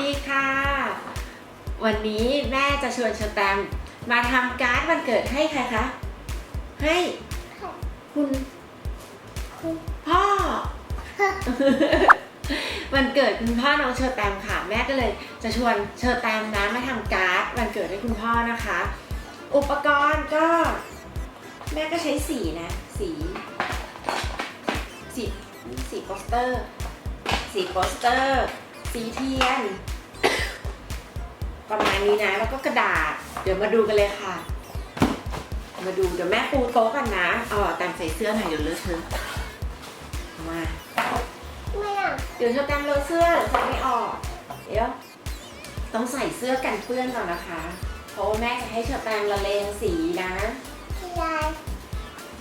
ดีค่ะ วันนี้แม่จะชวนเชอแตมมาทำการ์ดวันเกิดให้ใครคะ ให้คุณพ่อ วันเกิดคุณพ่อน้องเชอแตมค่ะ แม่ก็เลยจะชวนเชอแตมนะมาทำการ์ดวันเกิดให้คุณพ่อนะคะ อุปกรณ์ก็ แม่ก็ใช้สีนะ สีสีสีโปสเตอร์ สีโปสเตอร์ สีเทียน ประมาณนี้นะ แล้วก็กระดาษ เดี๋ยวมาดูกันเลยค่ะ มาดูเดี๋ยวแม่ปูโต๊ะกันนะอ๋อแตมใส่เสื้อหน่อยเดี๋ยวเลอะเทอะมาไม่อะเดี๋ยวเธอแตมเลอะเสื้อเดี๋ยวใส่ไม่ออกเดี๋ยวต้องใส่เสื้อกันเปื้อนก่อนนะคะ เพราะว่าแม่จะให้เชอแตมละเลงสีนะพี่ยาย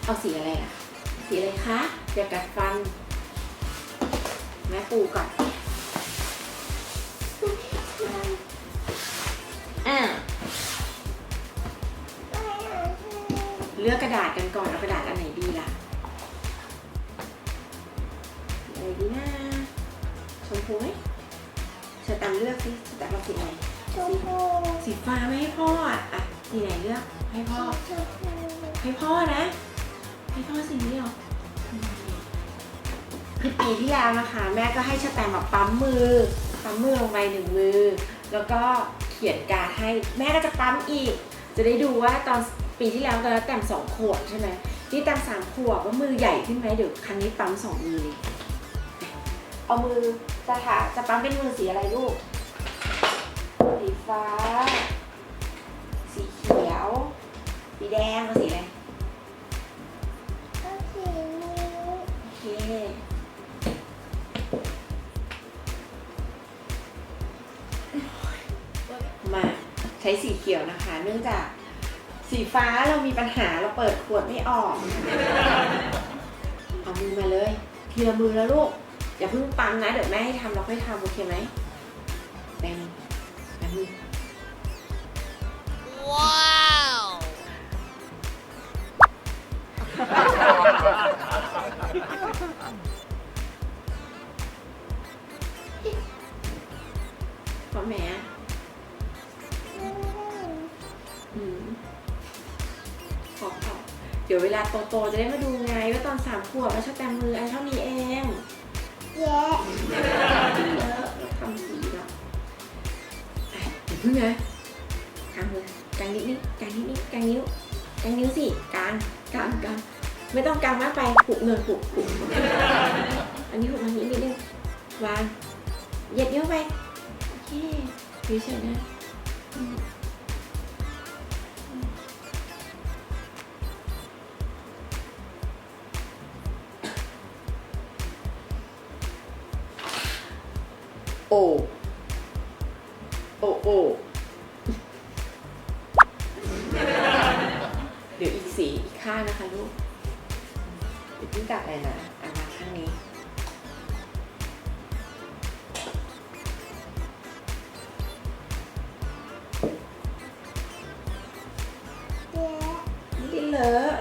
เอาสีอะไรอะสีอะไรคะเดี๋ยวกัดฟัน แม่ปูก่อน เลือกกระดาษกันก่อนเอากระดาษอันไหนดีล่ะสีอะไรดีนะชมพูไหมเชอแตมเลือกสิเชอแตมเอาสีไหนชมพูสีฟ้าไม่ให้พ่ออะอะสีไหนเลือกให้พ่อชมพูให้พ่อนะ ให้พ่อสีนี้เหรออืมคือปีที่แล้วนะคะ แม่ก็ให้ชะแตมแบบปั๊มมือปั๊มมือลงไปหนึ่งมือ แล้วก็เขียนการ์ดให้แม่ก็จะปั๊มอีก จะได้ดูว่าตอน ปีที่แล้วตอนนั้นแตมสองขวบใช่ไหมนี่แตมสามขวบว่ามือใหญ่ขึ้นไหมเดี๋ยวครั้งนี้ปั๊มสองมือเลยเอามือจะหาจะปั๊มเป็นมือสีอะไรลูก สีฟ้า สีเขียว สีแดงเอาสีอะไรก็สีนี้โอเคมาใช้สีเขียวนะคะ เนื่องจาก สีฟ้าเรามีปัญหาเราเปิดขวดไม่ออก เอามือมาเลยทีละมือแล้วลูก อย่าเพิ่งปั๊มนะ เดี๋ยวแม่ให้ทำเราค่อยทำโอเคไหมแบงแบมือพ่อ ดี๋ยวเวลาโตๆจะได้มาดูไงว่าตอนสามขวบมันชอบแต่มืออันเท่านี้เองแย่เออทำสีแล้วอะเดี๋ยวพึ่งนะกางมือกางนิดนิดกางนิดนิดกางนิ้วกางนิ้วสิกางกางกางไม่ต้องกางมากไปผูกเงินผูกผูกอันนี้ผูกมานิดนิดนึงวางเหยียดนิ้วไปโอเคเฉยๆนะ โอ โอโอ เดี๋ยวอีกสีอีกข้างนะคะลูกเดี๋ยวพี่กลับเลยนะอะมาข้างนี้แย่ไม่ได้เลอะ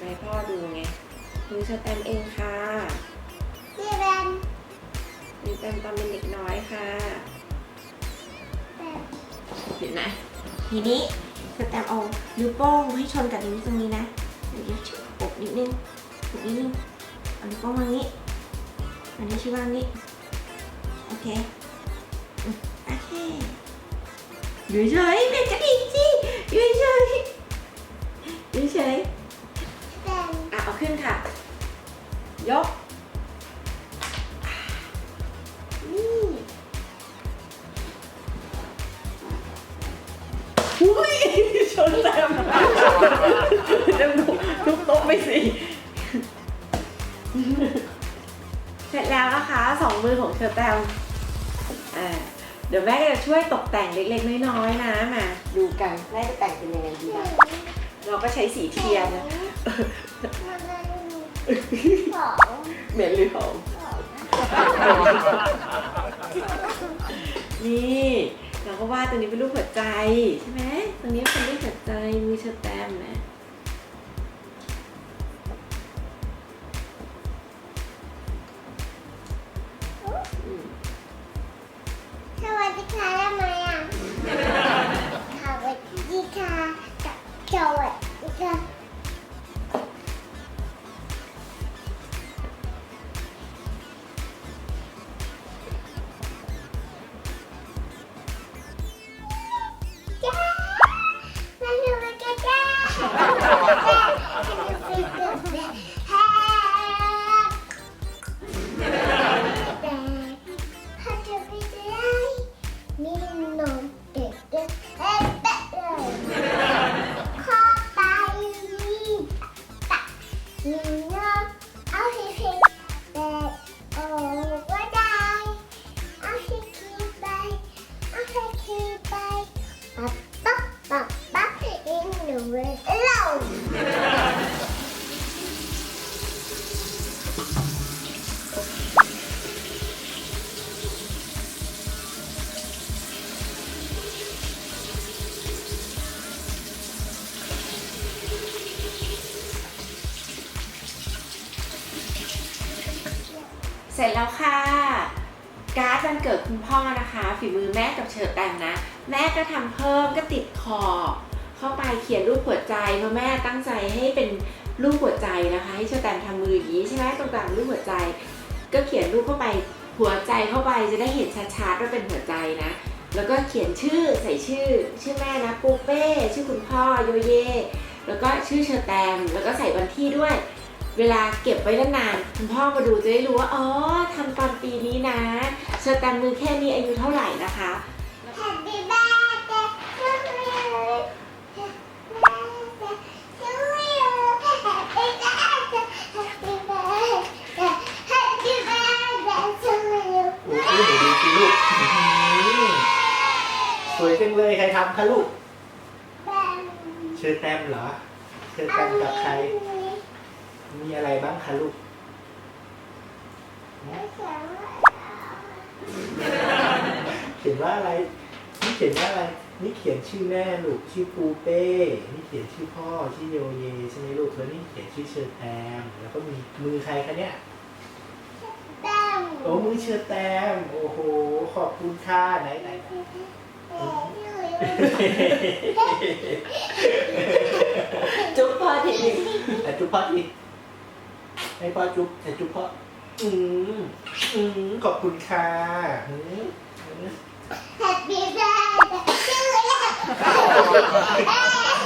ดี๋ยวเก็บไว้ให้พ่อดูไงมือชแตมป์เองค่ะพี่แบนมือแตมป์ตอนเป็นเด็กน้อยค่ะแบบเห็นไหมทีนี้สแตมป์เอานิ้วโป้งให้ชนกับนิ้วตรงนี้นะเดี๋ยวจะอบนิดนึงอบนิดนึงเอานิ้วโป้งวางนี้อันนี้ชื่อวางนี้โอเคอืมโอเคอยู่เฉยเป็นกระดิ่งสิอยู่เฉยอยู่เฉยแบนอะเอา ขึ้นค่ะ ยก นี่อุ้ยชนแต้มจะทุบโต๊ะไปสิ เสร็จแล้วนะคะสองมือของเชอแตมอ่าเดี๋ยวแม่จะช่วยตกแต่งเล็กๆน้อยๆนะมาดูกันแม่จะแต่งเป็นยังไงดีบ้าง เราก็ใช้สีเทียนนะสองเหม็นหรือหอมนี่เราก็วาดตัวนี้เป็นรูปหัวใจใช่ไหมตรงนี้เป็นรูปหัวใจมีเชอร์แตมนะ ร็จแล้วค่ะ การ์ดวันเกิดคุณพ่อนะคะ ฝีมือแม่กับเชิญแต่งนะ แม่ก็ทำเพิ่มก็ติดขอบเข้าไปเขียนรูปหัวใจเพราะแม่ตั้งใจให้เป็นรูปหัวใจนะคะ ให้เชิญแต่งทำมืออย่างนี้ใช่ไหมตรงกลางรูปหัวใจ ก็เขียนรูปเข้าไปหัวใจเข้าไปจะได้เห็นชัดๆว่าเป็นหัวใจนะ แล้วก็เขียนชื่อใส่ชื่อ ชื่อแม่นะปูเป้ ชื่อคุณพ่อโยเย แล้วก็ชื่อเชอแตมแล้วก็ใส่วันที่ด้วย เวลาเก็บไว้นานๆคุณพ่อมาดูจะได้รู้ว่าอ๋อทำตอนปีนี้นะเชอแตมมือแค่นี้อายุเท่าไหร่นะคะ Happy birthday to you. Happy birthday to you. Happy birthday. Happy birthday. Happy birthday to you. โอ้ยหนูดูสิลูกอื้อหือสวยจังเลยใครทำคะลูก เชิญแตมเหรอ เชิญแตมกับใคร มีอะไรบ้างคะลูก เขียนว่าอะไร นี่เขียนว่าอะไร นี่เขียนชื่อแม่ลูก ชื่อปูเป้ นี่เขียนชื่อพ่อ ชื่อโยเยใช่ไหมลูก แล้วนี่เขียนชื่อเชอร์แตม แล้วก็มีมือใครคะเนี่ย โอ้ มือเชอร์แตม โอ้โห ขอบคุณค่ะไหนไหนไหนจุ๊บพ่อทีหนึงแต่จุ๊บพ่อที ให้พ่อจุ๊บแต่จุ๊บพ่ออืมอืมขอบคุณค่ะอืมอืม Happy birthday to you.